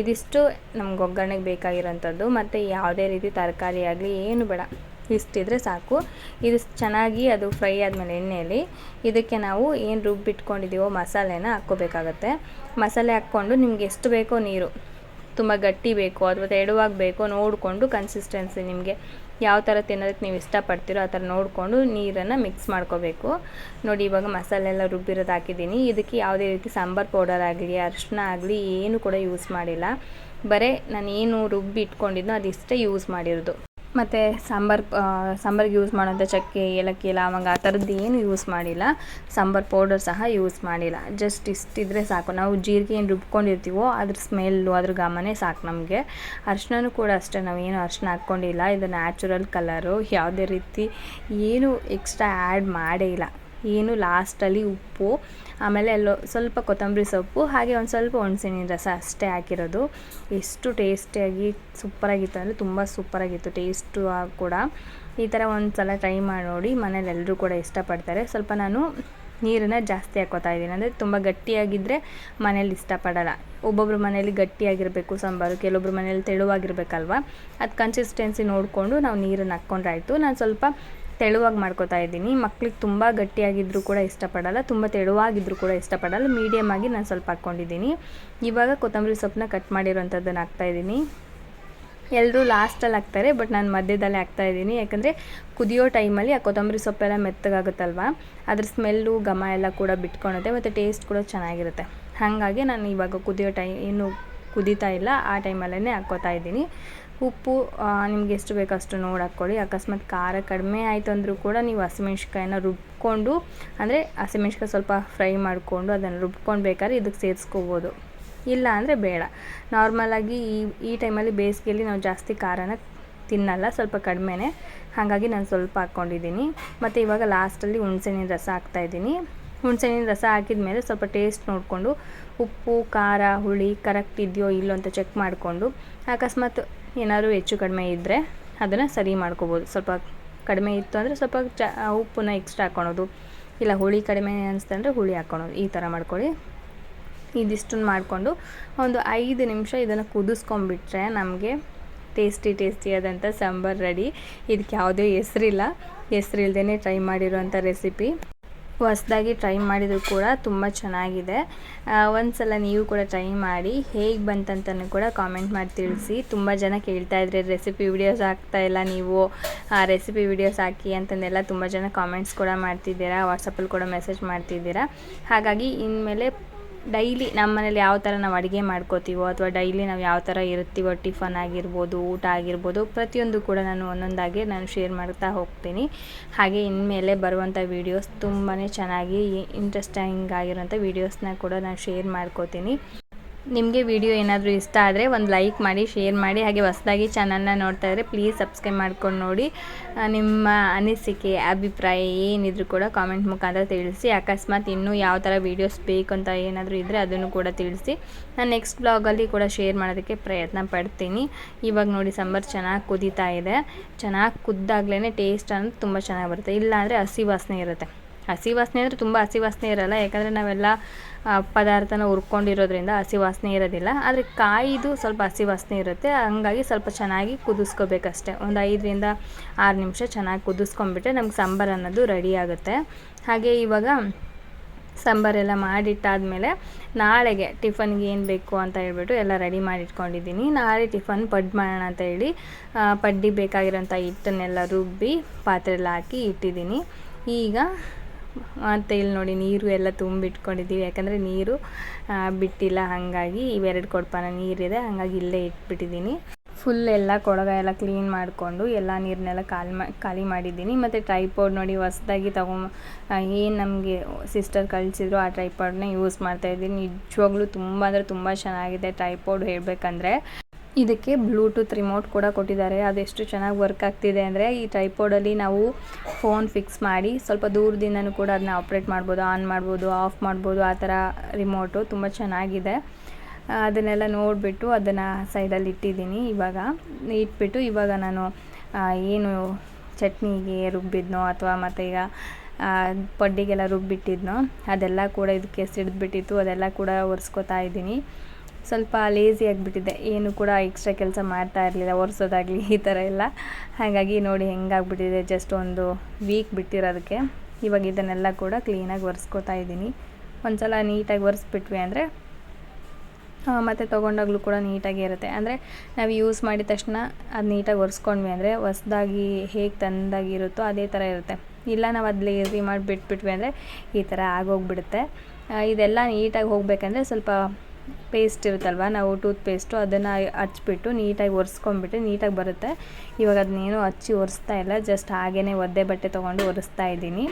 ಇದಿಷ್ಟು ನಮ್ಗೆ ಒಗ್ಗರಣೆಗೆ ಬೇಕಾಗಿರೋಂಥದ್ದು. ಮತ್ತು ಯಾವುದೇ ರೀತಿ ತರಕಾರಿ ಆಗಲಿ, ಏನು ಬೇಡ. ಇಷ್ಟಿದ್ರೆ ಸಾಕು. ಇದು ಚೆನ್ನಾಗಿ ಅದು ಫ್ರೈ ಆದಮೇಲೆ ಎಣ್ಣೆಯಲ್ಲಿ. ಇದಕ್ಕೆ ನಾವು ಏನು ರುಬ್ಬಿಟ್ಕೊಂಡಿದ್ದೀವೋ ಮಸಾಲೆನ ಹಾಕ್ಕೋಬೇಕಾಗತ್ತೆ. ಮಸಾಲೆ ಹಾಕ್ಕೊಂಡು ನಿಮ್ಗೆ ಎಷ್ಟು ಬೇಕೋ ನೀರು, ತುಂಬ ಗಟ್ಟಿ ಬೇಕು ಅಥವಾ ತೆಳುವಾಗಿ ಬೇಕೋ ನೋಡಿಕೊಂಡು ಕನ್ಸಿಸ್ಟೆನ್ಸಿ ನಿಮಗೆ ಯಾವ ಥರ ತಿನ್ನೋದಕ್ಕೆ ನೀವು ಇಷ್ಟಪಡ್ತೀರೋ ಆ ಥರ ನೋಡಿಕೊಂಡು ನೀರನ್ನು ಮಿಕ್ಸ್ ಮಾಡ್ಕೋಬೇಕು. ನೋಡಿ, ಇವಾಗ ಮಸಾಲೆ ಎಲ್ಲ ರುಬ್ಬಿರೋದು ಹಾಕಿದ್ದೀನಿ. ಇದಕ್ಕೆ ಯಾವುದೇ ರೀತಿ ಸಾಂಬಾರು ಪೌಡರ್ ಆಗಲಿ ಅರಿಶಿನ ಆಗಲಿ, ಏನು ಕೂಡ ಯೂಸ್ ಮಾಡಿಲ್ಲ. ಬರೀ ನಾನು ಏನು ರುಬ್ಬಿ ಇಟ್ಕೊಂಡಿದ್ನೋ ಅದಿಷ್ಟೇ ಯೂಸ್ ಮಾಡಿರೋದು. ಮತ್ತು ಸಾಂಬಾರು ಸಾಂಬಾರಿಗೆ ಯೂಸ್ ಮಾಡೋಂಥ ಚಕ್ಕೆ, ಏಲಕ್ಕಿ, ಲವಂಗ ಆ ಥರದ್ದು ಏನು ಯೂಸ್ ಮಾಡಿಲ್ಲ. ಸಾಂಬಾರು ಪೌಡರ್ ಸಹ ಯೂಸ್ ಮಾಡಿಲ್ಲ. ಜಸ್ಟ್ ಇಷ್ಟಿದ್ರೆ ಸಾಕು. ನಾವು ಜೀರಿಗೆ ಏನು ರುಬ್ಕೊಂಡಿರ್ತೀವೋ ಅದ್ರ ಸ್ಮೆಲ್ಲು ಅದ್ರ ಘಮನೇ ಸಾಕು ನಮಗೆ. ಅರ್ಶಿನೂ ಕೂಡ ಅಷ್ಟೇ. ನಾವು ಏನು ಅರ್ಶಿನ ಹಾಕ್ಕೊಂಡಿಲ್ಲ ಇದು ನ್ಯಾಚುರಲ್ ಕಲರು ಯಾವುದೇ ರೀತಿ ಏನು ಎಕ್ಸ್ಟ್ರಾ ಆ್ಯಡ್ ಮಾಡೇ ಇಲ್ಲ. ಏನು ಲಾಸ್ಟಲ್ಲಿ ಉಪ್ಪು, ಆಮೇಲೆ ಎಲ್ಲೋ ಸ್ವಲ್ಪ ಕೊತ್ತಂಬರಿ ಸೊಪ್ಪು, ಹಾಗೆ ಒಂದು ಸ್ವಲ್ಪ ಹುಣ್ಸೆಹಣ್ಣಿನ ರಸ ಅಷ್ಟೇ ಹಾಕಿರೋದು. ಎಷ್ಟು ಟೇಸ್ಟಿಯಾಗಿ ಸೂಪರಾಗಿತ್ತು ಅಂದರೆ ತುಂಬ ಸೂಪರಾಗಿತ್ತು, ಟೇಸ್ಟು ಕೂಡ. ಈ ಥರ ಒಂದು ಸಲ ಟ್ರೈ ಮಾಡಿ ನೋಡಿ, ಮನೇಲಿ ಎಲ್ಲರೂ ಕೂಡ ಇಷ್ಟಪಡ್ತಾರೆ. ಸ್ವಲ್ಪ ನಾನು ನೀರನ್ನು ಜಾಸ್ತಿ ಹಾಕೋತಾ ಇದ್ದೀನಿ. ಅಂದರೆ ತುಂಬ ಗಟ್ಟಿಯಾಗಿದ್ದರೆ ಮನೇಲಿ ಇಷ್ಟಪಡೋಲ್ಲ. ಒಬ್ಬೊಬ್ರು ಮನೇಲಿ ಗಟ್ಟಿಯಾಗಿರಬೇಕು ಸಾಂಬಾರು ಕೆಲವೊಬ್ಬರು ಮನೇಲಿ ತೆಳುವಾಗಿರಬೇಕಲ್ವ? ಅದು ಕನ್ಸಿಸ್ಟೆನ್ಸಿ ನೋಡಿಕೊಂಡು ನಾವು ನೀರನ್ನು ಹಾಕ್ಕೊಂಡ್ರೆ ಆಯಿತು. ನಾನು ಸ್ವಲ್ಪ ತೆಳುವಾಗಿ ಮಾಡ್ಕೋತಾ ಇದ್ದೀನಿ. ಮಕ್ಳಿಗೆ ತುಂಬ ಗಟ್ಟಿಯಾಗಿದ್ದರೂ ಕೂಡ ಇಷ್ಟಪಡಲ್ಲ, ತುಂಬ ತೆಳುವಾಗಿದ್ದರೂ ಕೂಡ ಇಷ್ಟಪಡಲ್ಲ. ಮೀಡಿಯಮ್ ಆಗಿ ನಾನು ಸ್ವಲ್ಪ ಹಾಕ್ಕೊಂಡಿದ್ದೀನಿ. ಇವಾಗ ಕೊತ್ತಂಬರಿ ಸೊಪ್ಪನ್ನ ಕಟ್ ಮಾಡಿರೋಂಥದ್ದನ್ನು ಹಾಕ್ತಾಯಿದ್ದೀನಿ ಎಲ್ಲರೂ ಲಾಸ್ಟಲ್ಲಿ ಹಾಕ್ತಾರೆ ಬಟ್ ನಾನು ಮಧ್ಯದಲ್ಲೇ ಹಾಕ್ತಾ ಇದ್ದೀನಿ. ಯಾಕಂದರೆ ಕುದಿಯೋ ಟೈಮಲ್ಲಿ ಆ ಕೊತ್ತಂಬರಿ ಸೊಪ್ಪೆಲ್ಲ ಮೆತ್ತಗಾಗುತ್ತಲ್ವ? ಅದ್ರ ಸ್ಮೆಲ್ಲು ಘಮ ಎಲ್ಲ ಕೂಡ ಬಿಟ್ಕೊಳುತ್ತೆ ಮತ್ತು ಟೇಸ್ಟ್ ಕೂಡ ಚೆನ್ನಾಗಿರುತ್ತೆ. ಹಾಗಾಗಿ ನಾನು ಇವಾಗ ಕುದಿಯೋ ಟೈ ಏನು ಕುದೀತಾ ಇಲ್ಲ. ಆ ಟೈಮಲ್ಲೇ ಹಾಕ್ಕೋತಾ ಇದ್ದೀನಿ. ಉಪ್ಪು ನಿಮ್ಗೆ ಎಷ್ಟು ಬೇಕೋ ಅಷ್ಟು ನೋಡಿ ಹಾಕ್ಕೊಳ್ಳಿ. ಅಕಸ್ಮಾತ್ ಖಾರ ಕಡಿಮೆ ಆಯಿತು ಅಂದರೂ ಕೂಡ ನೀವು ಹಸಿಮೆಣ್ಸಿಕಾಯಿನ ರುಬ್ಕೊಂಡು, ಅಂದರೆ ಹಸಿಮೆಣ್ಸಿಕಾಯಿ ಸ್ವಲ್ಪ ಫ್ರೈ ಮಾಡಿಕೊಂಡು ಅದನ್ನು ರುಬ್ಕೊಂಡು ಬೇಕಾದ್ರೆ ಇದಕ್ಕೆ ಸೇರಿಸ್ಕೋಬೋದು. ಇಲ್ಲ ಅಂದರೆ ಬೇಡ. ನಾರ್ಮಲಾಗಿ ಈ ಈ ಟೈಮಲ್ಲಿ ಬೇಸಿಗೆಯಲ್ಲಿ ನಾವು ಜಾಸ್ತಿ ಖಾರನ ತಿನ್ನಲ್ಲ, ಸ್ವಲ್ಪ ಕಡಿಮೆನೇ. ಹಾಗಾಗಿ ನಾನು ಸ್ವಲ್ಪ ಹಾಕ್ಕೊಂಡಿದ್ದೀನಿ. ಮತ್ತು ಇವಾಗ ಲಾಸ್ಟಲ್ಲಿ ಹುಣಸೆಹಣ್ಣಿನ ರಸ ಹಾಕ್ತಾಯಿದ್ದೀನಿ ಹುಣಸೆಹಣ್ಣಿನ ರಸ ಹಾಕಿದ ಮೇಲೆ ಸ್ವಲ್ಪ ಟೇಸ್ಟ್ ನೋಡಿಕೊಂಡು ಉಪ್ಪು, ಖಾರ, ಹುಳಿ ಕರೆಕ್ಟ್ ಇದೆಯೋ ಇಲ್ಲೋ ಅಂತ ಚೆಕ್ ಮಾಡಿಕೊಂಡು, ಅಕಸ್ಮಾತ್ ಏನಾದರೂ ಹೆಚ್ಚು ಕಡಿಮೆ ಇದ್ದರೆ ಅದನ್ನು ಸರಿ ಮಾಡ್ಕೋಬೋದು. ಸ್ವಲ್ಪ ಕಡಿಮೆ ಇತ್ತು ಅಂದರೆ ಸ್ವಲ್ಪ ಚ ಉಪ್ಪನ್ನ ಎಕ್ಸ್ಟ್ರಾ ಹಾಕ್ಕೊಳೋದು ಇಲ್ಲ ಹುಳಿ ಕಡಿಮೆ ಅನಿಸ್ತಂದ್ರೆ ಹುಳಿ ಹಾಕ್ಕೊಳೋದು ಈ ಥರ ಮಾಡ್ಕೊಳ್ಳಿ. ಇದಿಷ್ಟನ್ನು ಮಾಡಿಕೊಂಡು ಒಂದು ಐದು ನಿಮಿಷ ಇದನ್ನು ಕುದಿಸ್ಕೊಂಬಿಟ್ರೆ ನಮಗೆ ಟೇಸ್ಟಿ ಟೇಸ್ಟಿಯಾದಂಥ ಸಾಂಬಾರು ರೆಡಿ ಇದಕ್ಕೆ ಯಾವುದೇ ಹೆಸ್ರಿಲ್ಲ. ಹೆಸ್ರಿಲ್ದೇ ಟ್ರೈ ಮಾಡಿರೋಂಥ ರೆಸಿಪಿ ಹೊಸ್ದಾಗಿ ಟ್ರೈ ಮಾಡಿದರೂ ಕೂಡ ತುಂಬ ಚೆನ್ನಾಗಿದೆ. ಒಂದು ಸಲ ನೀವು ಕೂಡ ಟ್ರೈ ಮಾಡಿ ಹೇಗೆ ಬಂತಂತನೂ ಕೂಡ ಕಾಮೆಂಟ್ ಮಾಡಿ ತಿಳಿಸಿ. ತುಂಬ ಜನ ಕೇಳ್ತಾ ಇದ್ರೆ ರೆಸಿಪಿ ವಿಡಿಯೋಸ್ ಇಲ್ಲ ನೀವು. ಆ ರೆಸಿಪಿ ವಿಡಿಯೋಸ್ ಹಾಕಿ ಅಂತಂದೆಲ್ಲ ತುಂಬ ಜನ ಕಾಮೆಂಟ್ಸ್ ಕೂಡ ಮಾಡ್ತಿದ್ದೀರಾ ವಾಟ್ಸಪ್ಪಲ್ಲಿ ಕೂಡ ಮೆಸೇಜ್ ಮಾಡ್ತಿದ್ದೀರಾ. ಹಾಗಾಗಿ ಇನ್ಮೇಲೆ ಡೈಲಿ ನಮ್ಮ ಮನೇಲಿ ಯಾವ ಥರ ನಾವು ಅಡುಗೆ ಮಾಡ್ಕೋತೀವೋ ಅಥವಾ ಡೈಲಿ ನಾವು ಯಾವ ಥರ ಇರ್ತೀವೋ ಟಿಫನ್ ಆಗಿರ್ಬೋದು, ಊಟ ಆಗಿರ್ಬೋದು, ಪ್ರತಿಯೊಂದು ಕೂಡ ನಾನು ಒಂದೊಂದಾಗಿ ನಾನು ಶೇರ್ ಮಾಡ್ತಾ ಹೋಗ್ತೀನಿ. ಹಾಗೆ ಇನ್ಮೇಲೆ ಬರುವಂಥ ವೀಡಿಯೋಸ್ ತುಂಬಾ ಚೆನ್ನಾಗಿ ಇಂಟ್ರೆಸ್ಟಿಂಗ್ ಆಗಿರುವಂಥ ವೀಡಿಯೋಸ್ನ ಕೂಡ ನಾನು ಶೇರ್ ಮಾಡ್ಕೋತೀನಿ. ನಿಮಗೆ ವಿಡಿಯೋ ಏನಾದರೂ ಇಷ್ಟ ಆದರೆ ಒಂದು ಲೈಕ್ ಮಾಡಿ, ಶೇರ್ ಮಾಡಿ, ಹಾಗೆ ಹೊಸದಾಗಿ ಚಾನಲ್ನ ನೋಡ್ತಾ ಇದ್ದರೆ ಪ್ಲೀಸ್ ಸಬ್ಸ್ಕ್ರೈಬ್ ಮಾಡ್ಕೊಂಡು ನೋಡಿ. ನಿಮ್ಮ ಅನಿಸಿಕೆ, ಅಭಿಪ್ರಾಯ ಏನಿದ್ರು ಕೂಡ ಕಾಮೆಂಟ್ ಮುಖಾಂತರ ತಿಳಿಸಿ. ಅಕಸ್ಮಾತ್ ಇನ್ನೂ ಯಾವ ಥರ ವೀಡಿಯೋಸ್ ಬೇಕು ಅಂತ ಏನಾದರೂ ಇದ್ದರೆ ಅದನ್ನು ಕೂಡ ತಿಳಿಸಿ. ನಾನು ನೆಕ್ಸ್ಟ್ ಬ್ಲಾಗಲ್ಲಿ ಕೂಡ ಶೇರ್ ಮಾಡೋದಕ್ಕೆ ಪ್ರಯತ್ನ ಪಡ್ತೀನಿ. ಇವಾಗ ನೋಡಿ ಸಾಂಬಾರು ಚೆನ್ನಾಗಿ ಕುದೀತಾ ಇದೆ. ಚೆನ್ನಾಗಿ ಕುದ್ದಾಗ್ಲೇ ಟೇಸ್ಟ್ ಅನ್ನೋದು ತುಂಬ ಚೆನ್ನಾಗಿ ಬರುತ್ತೆ. ಇಲ್ಲಾಂದರೆ ಹಸಿ ವಾಸನೆ ಇರುತ್ತೆ. ಹಸಿ ವಾಸನೆ ಅಂದರೆ ತುಂಬ ಹಸಿ ವಾಸನೆ ಇರಲ್ಲ. ಯಾಕಂದರೆ ನಾವೆಲ್ಲ ಪದಾರ್ಥನ ಹುರ್ಕೊಂಡಿರೋದ್ರಿಂದ ಹಸಿ ವಾಸನೆ ಇರೋದಿಲ್ಲ. ಆದರೆ ಕಾಯಿದು ಸ್ವಲ್ಪ ಹಸಿ ವಾಸನೆ ಇರುತ್ತೆ. ಹಂಗಾಗಿ ಸ್ವಲ್ಪ ಚೆನ್ನಾಗಿ ಕುದಿಸ್ಕೋಬೇಕಷ್ಟೆ. ಒಂದು ಐದರಿಂದ ಆರು ನಿಮಿಷ ಚೆನ್ನಾಗಿ ಕುದಿಸ್ಕೊಂಬಿಟ್ರೆ ನಮ್ಗೆ ಸಾಂಬಾರು ಅನ್ನೋದು ರೆಡಿ ಆಗುತ್ತೆ. ಹಾಗೆ ಇವಾಗ ಸಾಂಬಾರೆಲ್ಲ ಮಾಡಿಟ್ಟಾದಮೇಲೆ ನಾಳೆಗೆ ಟಿಫನ್ಗೆ ಏನು ಬೇಕು ಅಂತ ಹೇಳ್ಬಿಟ್ಟು ಎಲ್ಲ ರೆಡಿ ಮಾಡಿಟ್ಕೊಂಡಿದ್ದೀನಿ. ನಾಳೆ ಟಿಫನ್ ಪಡ್ ಮಾಡೋಣ ಅಂತ ಹೇಳಿ ಪಡ್ಡಿ ಬೇಕಾಗಿರೋಂಥ ಹಿಟ್ಟನ್ನೆಲ್ಲ ರುಬ್ಬಿ ಪಾತ್ರೆಯಲ್ಲಿ ಹಾಕಿ ಇಟ್ಟಿದ್ದೀನಿ. ಈಗ ಮತ್ತು ಇಲ್ಲಿ ನೋಡಿ ನೀರು ಎಲ್ಲ ತುಂಬಿಟ್ಕೊಂಡಿದ್ದೀವಿ. ಯಾಕಂದರೆ ನೀರು ಬಿಟ್ಟಿಲ್ಲ. ಹಾಗಾಗಿ ಇವೆರಡು ಕೊಡಪಾನ ನೀರಿದೆ. ಹಾಗಾಗಿ ಇಲ್ಲೇ ಇಟ್ಬಿಟ್ಟಿದ್ದೀನಿ. ಫುಲ್ ಎಲ್ಲ ಕೊಡಗ ಎಲ್ಲ ಕ್ಲೀನ್ ಮಾಡಿಕೊಂಡು ಎಲ್ಲ ನೀರನ್ನೆಲ್ಲ ಖಾಲಿ ಮಾ, ಖಾಲಿ ಮಾಡಿದ್ದೀನಿ. ಮತ್ತು ಟ್ರೈಪೋಡ್ ನೋಡಿ ಹೊಸ್ದಾಗಿ ತಗೊಂಡ್ ಏನು ನಮಗೆ ಸಿಸ್ಟರ್ ಕಳಿಸಿದ್ರು ಆ ಟ್ರೈಪಾಡ್ನ ಯೂಸ್ ಮಾಡ್ತಾಯಿದ್ದೀನಿ ನಿಜವಾಗ್ಲೂ ತುಂಬ ಅಂದರೆ ತುಂಬ ಚೆನ್ನಾಗಿದೆ ಟ್ರೈಪೋಡ್ ಹೇಳಬೇಕಂದ್ರೆ. ಇದಕ್ಕೆ ಬ್ಲೂಟೂತ್ ರಿಮೋಟ್ ಕೂಡ ಕೊಟ್ಟಿದ್ದಾರೆ. ಅದೆಷ್ಟು ಚೆನ್ನಾಗಿ ವರ್ಕ್ ಆಗ್ತಿದೆ ಅಂದರೆ ಈ ಟ್ರೈಪೋಡಲ್ಲಿ ನಾವು ಫೋನ್ ಫಿಕ್ಸ್ ಮಾಡಿ ಸ್ವಲ್ಪ ದೂರದಿಂದನೂ ಕೂಡ ಅದನ್ನ ಆಪ್ರೇಟ್ ಮಾಡ್ಬೋದು ಆನ್ ಮಾಡ್ಬೋದು ಆಫ್ ಮಾಡ್ಬೋದು, ಆ ಥರ ರಿಮೋಟು ತುಂಬ ಚೆನ್ನಾಗಿದೆ. ಅದನ್ನೆಲ್ಲ ನೋಡಿಬಿಟ್ಟು ಅದನ್ನು ಸೈಡಲ್ಲಿ ಇಟ್ಟಿದ್ದೀನಿ ಇವಾಗ. ಇಟ್ಬಿಟ್ಟು ಇವಾಗ ನಾನು ಏನು ಚಟ್ನಿಗೆ ರುಬ್ಬಿದ್ನೋ ಅಥವಾ ಮತ್ತು ಈಗ ಪಡ್ಡಿಗೆಲ್ಲ ರುಬ್ಬಿಟ್ಟಿದ್ನೋ ಅದೆಲ್ಲ ಕೂಡ ಇದಕ್ಕೆ ಸಿಡಿದ್ಬಿಟ್ಟಿತ್ತು. ಅದೆಲ್ಲ ಕೂಡ ಒರೆಸ್ಕೊತಾ ಇದ್ದೀನಿ. ಸ್ವಲ್ಪ ಲೇಸಿ ಆಗಿಬಿಟ್ಟಿದ್ದೆ ಏನು ಕೂಡ ಎಕ್ಸ್ಟ್ರಾ ಕೆಲಸ ಮಾಡ್ತಾ ಇರಲಿಲ್ಲ, ಒರೆಸೋದಾಗಲಿ ಈ ಥರ ಎಲ್ಲ. ಹಾಗಾಗಿ ನೋಡಿ ಹೆಂಗಾಗ್ಬಿಟ್ಟಿದೆ ಜಸ್ಟ್ ಒಂದು ವೀಕ್ ಬಿಟ್ಟಿರೋದಕ್ಕೆ. ಇವಾಗ ಇದನ್ನೆಲ್ಲ ಕೂಡ ಕ್ಲೀನಾಗಿ ಒರೆಸ್ಕೊತಾ ಇದ್ದೀನಿ. ಒಂದು ಸಲ ನೀಟಾಗಿ ಒರೆಸ್ಬಿಟ್ವಿ ಅಂದರೆ ಮತ್ತು ತೊಗೊಂಡಾಗಲೂ ಕೂಡ ನೀಟಾಗಿ ಇರುತ್ತೆ. ಅಂದರೆ ನಾವು ಯೂಸ್ ಮಾಡಿದ ತಕ್ಷಣ ಅದು ನೀಟಾಗಿ ಒರೆಸ್ಕೊಂಡ್ವಿ ಅಂದರೆ ಹೊಸ್ದಾಗಿ ಹೇಗೆ ತಂದಾಗಿರುತ್ತೋ ಅದೇ ಥರ ಇರುತ್ತೆ. ಇಲ್ಲ ನಾವು ಅದು ಲೇಸಿ ಮಾಡಿ ಬಿಟ್ಬಿಟ್ವಿ ಅಂದರೆ ಈ ಥರ ಆಗೋಗ್ಬಿಡುತ್ತೆ. ಇದೆಲ್ಲ ನೀಟಾಗಿ ಹೋಗಬೇಕಂದ್ರೆ ಸ್ವಲ್ಪ ಪೇಸ್ಟ್ ಇರುತ್ತಲ್ವ, ನಾವು ಟೂತ್ ಪೇಸ್ಟು ಅದನ್ನು ಹಚ್ಬಿಟ್ಟು ನೀಟಾಗಿ ಒರೆಸ್ಕೊಂಬಿಟ್ಟು ನೀಟಾಗಿ ಬರುತ್ತೆ. ಇವಾಗ ಅದನ್ನೇನು ಹಚ್ಚಿ ಒರೆಸ್ತಾ ಇಲ್ಲ, ಜಸ್ಟ್ ಹಾಗೇ ಒದ್ದೆ ಬಟ್ಟೆ ತೊಗೊಂಡು ಒರೆಸ್ತಾ ಇದ್ದೀನಿ.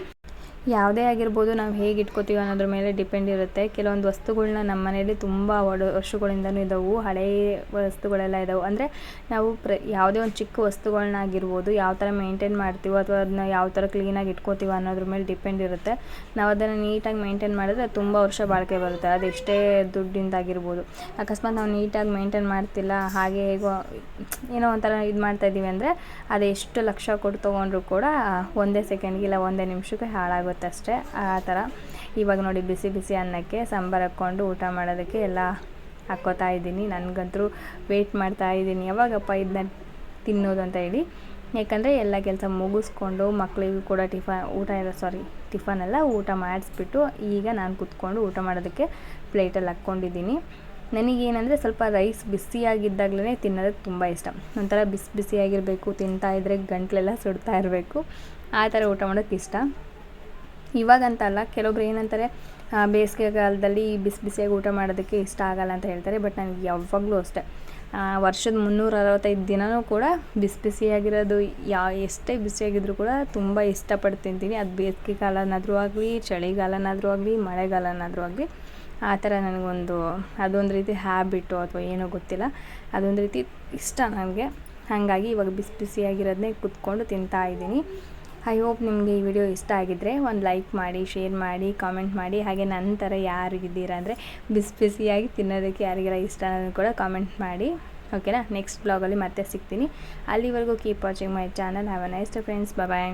ಯಾವುದೇ ಆಗಿರ್ಬೋದು ನಾವು ಹೇಗೆ ಇಟ್ಕೋತೀವಿ ಅನ್ನೋದ್ರ ಮೇಲೆ ಡಿಪೆಂಡ್ ಇರುತ್ತೆ. ಕೆಲವೊಂದು ವಸ್ತುಗಳನ್ನ ನಮ್ಮ ಮನೆಯಲ್ಲಿ ತುಂಬ ಒಡ, ವರ್ಷಗಳಿಂದನೂ ಇದ್ದಾವೆ ಹಳೆಯ ವಸ್ತುಗಳೆಲ್ಲ ಇದ್ದಾವೆ ಅಂದರೆ ನಾವು ಪ್ರ, ಯಾವುದೇ ಒಂದು ಚಿಕ್ಕ ವಸ್ತುಗಳನ್ನಾಗಿರ್ಬೋದು ಯಾವ ಥರ ಮೇಂಟೈನ್ ಮಾಡ್ತೀವೋ ಅಥವಾ ಅದನ್ನ ಯಾವ ಥರ ಕ್ಲೀನಾಗಿ ಇಟ್ಕೋತೀವೋ ಅನ್ನೋದ್ರ ಮೇಲೆ ಡಿಪೆಂಡ್ ಇರುತ್ತೆ. ನಾವು ಅದನ್ನು ನೀಟಾಗಿ ಮೇಂಟೈನ್ ಮಾಡಿದ್ರೆ ತುಂಬ ವರ್ಷ ಬಾಳಿಕೆ ಬರುತ್ತೆ. ಅದು ಎಷ್ಟೇ ದುಡ್ಡಿಂದಾಗಿರ್ಬೋದು. ಅಕಸ್ಮಾತ್ ನಾವು ನೀಟಾಗಿ ಮೇಂಟೈನ್ ಮಾಡ್ತಿಲ್ಲ, ಹಾಗೆ ಹೇಗೋ ಏನೋ ಒಂಥರ ಇದು ಮಾಡ್ತಾ ಇದ್ದೀವಿ ಅಂದರೆ ಅದು ಎಷ್ಟು ಲಕ್ಷ ಕೊಟ್ಟು ತೊಗೊಂಡ್ರು ಕೂಡ ಒಂದೇ ಸೆಕೆಂಡ್ಗೆ ಇಲ್ಲ, ಒಂದೇ ನಿಮಿಷಕ್ಕೆ ಹಾಳಾಗುತ್ತೆ. ಅಷ್ಟೇ ಆ ಥರ ಇವಾಗ ನೋಡಿ ಬಿಸಿ ಬಿಸಿ ಅನ್ನಕ್ಕೆ ಸಾಂಬಾರು ಹಾಕ್ಕೊಂಡು ಊಟ ಮಾಡೋದಕ್ಕೆ ಎಲ್ಲ ಹಾಕ್ಕೋತಾ ಇದ್ದೀನಿ. ನನಗಂತೂ ವೆಯ್ಟ್ ಮಾಡ್ತಾ ಇದ್ದೀನಿ. ಯಾವಾಗಪ್ಪ ಇದನ್ನ ತಿನ್ನೋದು ಅಂತ ಹೇಳಿ. ಯಾಕಂದರೆ ಎಲ್ಲ ಕೆಲಸ ಮುಗಿಸ್ಕೊಂಡು ಮಕ್ಕಳಿಗೂ ಕೂಡ ಟಿಫನ್, ಊಟ ಎಲ್ಲ ಸಾರಿ ಟಿಫನ್ ಎಲ್ಲ ಊಟ ಮಾಡಿಸ್ಬಿಟ್ಟು ಈಗ ನಾನು ಕುತ್ಕೊಂಡು ಊಟ ಮಾಡೋದಕ್ಕೆ ಪ್ಲೇಟಲ್ಲಿ ಹಾಕ್ಕೊಂಡಿದ್ದೀನಿ. ನನಗೇನಂದರೆ ಸ್ವಲ್ಪ ರೈಸ್ ಬಿಸಿಯಾಗಿದ್ದಾಗಲೇ ತಿನ್ನೋದಕ್ಕೆ ತುಂಬ ಇಷ್ಟ. ಒಂಥರ ಬಿಸಿ ಬಿಸಿಯಾಗಿರಬೇಕು, ತಿಂತಾ ಇದ್ದರೆ ಗಂಟ್ಲೆಲ್ಲ ಸುಡ್ತಾ ಇರಬೇಕು. ಆ ಥರ ಊಟ ಮಾಡೋಕ್ಕೆ ಇಷ್ಟ. ಇವಾಗಂತಲ್ಲ ಕೆಲವೊಬ್ರು ಏನಂತಾರೆ ಬೇಸಿಗೆಗಾಲದಲ್ಲಿ ಬಿಸಿ ಬಿಸಿಯಾಗಿ ಊಟ ಮಾಡೋದಕ್ಕೆ ಇಷ್ಟ ಆಗಲ್ಲ ಅಂತ ಹೇಳ್ತಾರೆ, ಬಟ್ ನನಗೆ ಯಾವಾಗಲೂ ಅಷ್ಟೇ. ವರ್ಷದ ಮುನ್ನೂರ ಅರವತ್ತೈದು ದಿನವೂ ಕೂಡ ಬಿಸಿ ಬಿಸಿಯಾಗಿರೋದು, ಯಾ, ಎಷ್ಟೇ ಬಿಸಿಯಾಗಿದ್ರೂ ಕೂಡ ತುಂಬ ಇಷ್ಟಪಟ್ಟು ತಿಂತೀನಿ ಅದು ಬೇಸಿಗೆ ಕಾಲನಾದರೂ ಆಗಲಿ, ಚಳಿಗಾಲನಾದರೂ ಆಗಲಿ, ಮಳೆಗಾಲನಾದರೂ ಆಗಲಿ, ಆ ಥರ ನನಗೊಂದು, ಅದೊಂದು ರೀತಿ ಹ್ಯಾಬಿಟ್ಟು ಅಥವಾ ಏನೋ ಗೊತ್ತಿಲ್ಲ. ಅದೊಂದು ರೀತಿ ಇಷ್ಟ ನನಗೆ. ಹಾಗಾಗಿ ಇವಾಗ ಬಿಸಿ ಬಿಸಿಯಾಗಿರೋದನ್ನೇ ಕುತ್ಕೊಂಡು ತಿಂತಾ ಇದ್ದೀನಿ. ಐ ಹೋಪ್ ನಿಮಗೆ ಈ ವಿಡಿಯೋ ಇಷ್ಟ ಆಗಿದ್ದರೆ ಒಂದು ಲೈಕ್ ಮಾಡಿ, ಶೇರ್ ಮಾಡಿ, ಕಾಮೆಂಟ್ ಮಾಡಿ. ಹಾಗೆ ನನ್ನ ಥರ ಯಾರಿಗಿದ್ದೀರಾ ಅಂದರೆ ಬಿಸಿ ಬಿಸಿಯಾಗಿ ತಿನ್ನೋದಕ್ಕೆ ಯಾರಿಗೆಲ್ಲ ಇಷ್ಟ ಅನ್ನೋದು ಕೂಡ ಕಾಮೆಂಟ್ ಮಾಡಿ. ಓಕೆನಾ? ನೆಕ್ಸ್ಟ್ ಬ್ಲಾಗಲ್ಲಿ ಮತ್ತೆ ಸಿಗ್ತೀನಿ. ಅಲ್ಲಿವರೆಗೂ keep watching my channel have a nice friends bye